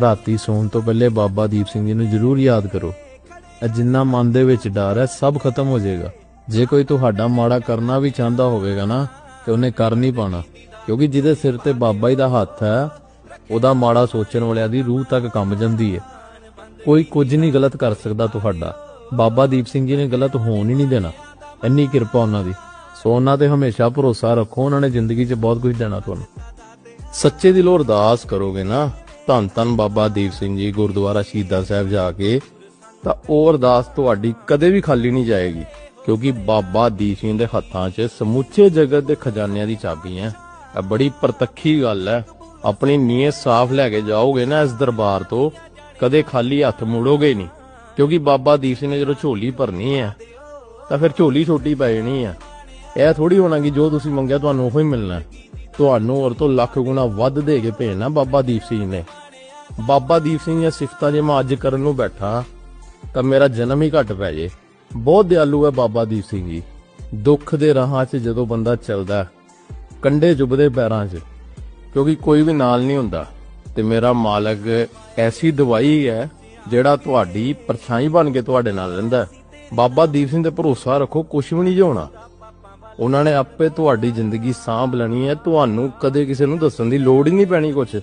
ਰਾਤੀ ਸੌਣ ਤੋਂ ਪਹਿਲੇ ਬਾਬਾ ਦੀਪ ਸਿੰਘ ਜੀ ਨੂੰ ਜ਼ਰੂਰ ਯਾਦ ਕਰੋ। ਜਿੰਨਾ ਮਨ ਦੇ ਵਿੱਚ ਡਰ ਹੈ, ਸਭ ਖਤਮ ਹੋ ਜਾਏਗਾ। ਜੇ ਕੋਈ ਤੁਹਾਡਾ ਮਾੜਾ ਕਰਨਾ ਵੀ ਚਾਹੁੰਦਾ ਹੋਵੇਗਾ ਨਾ, ਤੇ ਉਹਨੇ ਕਰ ਨਹੀਂ ਪਾਣਾ ਕਿਉਂਕਿ ਜਿਹਦੇ ਸਿਰ ਤੇ ਬਾਬਾ ਜੀ ਦਾ ਹੱਥ ਹੈ, ਉਹਦਾ ਮਾੜਾ ਸੋਚਣ ਵਾਲਿਆਂ ਦੀ ਰੂਹ ਤੱਕ ਕੰਬ ਜਾਂਦੀ ਹੈ। ਕੋਈ ਕੁਝ ਨਹੀਂ ਗਲਤ ਕਰ ਸਕਦਾ ਤੁਹਾਡਾ। ਬਾਬਾ ਦੀਪ ਸਿੰਘ ਜੀ ਨੇ ਗਲਤ ਹੋਣ ਹੀ ਨਹੀਂ ਦੇਣਾ। ਇੰਨੀ ਕਿਰਪਾ ਉਹਨਾਂ ਦੀ। ਸੋ ਉਹਨਾਂ ਤੇ ਹਮੇਸ਼ਾ ਭਰੋਸਾ ਰੱਖੋ, ਉਹਨਾਂ ਨੇ ਜ਼ਿੰਦਗੀ 'ਚ ਬਹੁਤ ਕੁਝ ਦੇਣਾ ਤੁਹਾਨੂੰ। ਸੱਚੇ ਦਿਲੋਂ ਅਰਦਾਸ ਕਰੋਗੇ ਨਾ ਧੰਨ ਧੰਨ ਬਾਬਾ ਦੀਪ ਸਿੰਘ ਜੀ ਗੁਰਦੁਆਰਾ ਸ਼ਹੀਦਾਂ ਸਾਹਿਬ ਜਾ ਕੇ, ਤਾਂ ਉਹ ਅਰਦਾਸ ਤੁਹਾਡੀ ਕਦੇ ਵੀ ਖਾਲੀ ਨਹੀਂ ਜਾਏਗੀ, ਕਿਉਂਕਿ ਬਾਬਾ ਦੀਪ ਸਿੰਘ ਦੇ ਹੱਥਾਂ 'ਚ ਸਮੁੱਚੇ ਜਗਤ ਦੇ ਖਜ਼ਾਨਿਆਂ ਦੀ ਚਾਬੀ ਹੈ। ਇਹ ਬੜੀ ਪ੍ਰਤੱਖੀ ਗੱਲ ਹੈ। ਆਪਣੀ ਨੀਅਤ ਸਾਫ਼ ਲੈ ਕੇ ਜਾਓਗੇ ਨਾ ਇਸ ਦਰਬਾਰ ਤੋਂ, ਕਦੇ ਖਾਲੀ ਹੱਥ ਮੁੜੋਗੇ ਨਹੀਂ, ਕਿਉਂਕਿ ਬਾਬਾ ਦੀਪ ਸਿੰਘ ਨੇ ਜਦੋਂ ਝੋਲੀ ਭਰਨੀ ਹੈ, ਤਾਂ ਫਿਰ ਝੋਲੀ ਛੋਟੀ ਪੈ ਜਾਣੀ ਹੈ। ਇਹ ਥੋੜੀ ਹੋਣਾ ਕਿ ਜੋ ਤੁਸੀਂ ਮੰਗਿਆ ਤੁਹਾਨੂੰ ਉਹੀ ਮਿਲਣਾ ਤੁਹਾਨੂੰ ਹੋਰ ਤੋਂ ਲੱਖ ਗੁਣਾ ਵੱਧ ਦੇ ਕੇ ਭੇਜਣਾ ਬਾਬਾ ਦੀਪ ਸਿੰਘ ਨੇ। ਬਾਬਾ ਦੀਪ ਸਿੰਘ ਦੀਆਂ ਸਿਫਤਾਂ ਜੇ ਮੈਂ ਅੱਜ ਕਰਨ ਨੂੰ ਬੈਠਾ ਤਾਂ ਮੇਰਾ ਜਨਮ ਹੀ ਘਟ ਪੈ ਜੇ। ਬਹੁਤ ਦਿਆਲੂ ਹੈ ਬਾਬਾ ਦੀਪ ਸਿੰਘ ਜੀ। ਦੁੱਖ ਦੇ ਰਾਹਾਂ 'ਚ ਜਦੋਂ ਬੰਦਾ ਚੱਲਦਾ ਹੈ, ਕੰਡੇ ਚੁੱਭਦੇ ਪੈਰਾਂ 'ਚ ਕਿਉਂਕਿ ਕੋਈ ਵੀ ਨਾਲ ਨਹੀਂ ਹੁੰਦਾ। ਤੇ ਮੇਰਾ ਮਾਲਕ ਐਸੀ ਦਵਾਈ ਹੈ ਜਿਹੜਾ ਤੁਹਾਡੀ ਪਰਛਾਈ ਬਣ ਕੇ ਤੁਹਾਡੇ ਨਾਲ ਰਹਿੰਦਾ ਬਾਬਾ ਦੀਪ ਸਿੰਘ ਤੇ ਭਰੋਸਾ ਰੱਖੋ ਕੁਝ ਵੀ ਨਹੀਂ ਹੋਣਾ। ਉਹਨਾਂ ਨੇ ਆਪੇ ਤੁਹਾਡੀ ਜ਼ਿੰਦਗੀ ਸਾਂਭ ਲੈਣੀ ਹੈ। ਤੁਹਾਨੂੰ ਕਦੇ ਕਿਸੇ ਨੂੰ ਦੱਸਣ ਦੀ ਲੋੜ ਹੀ ਨਹੀਂ ਪੈਣੀ ਕੁਝ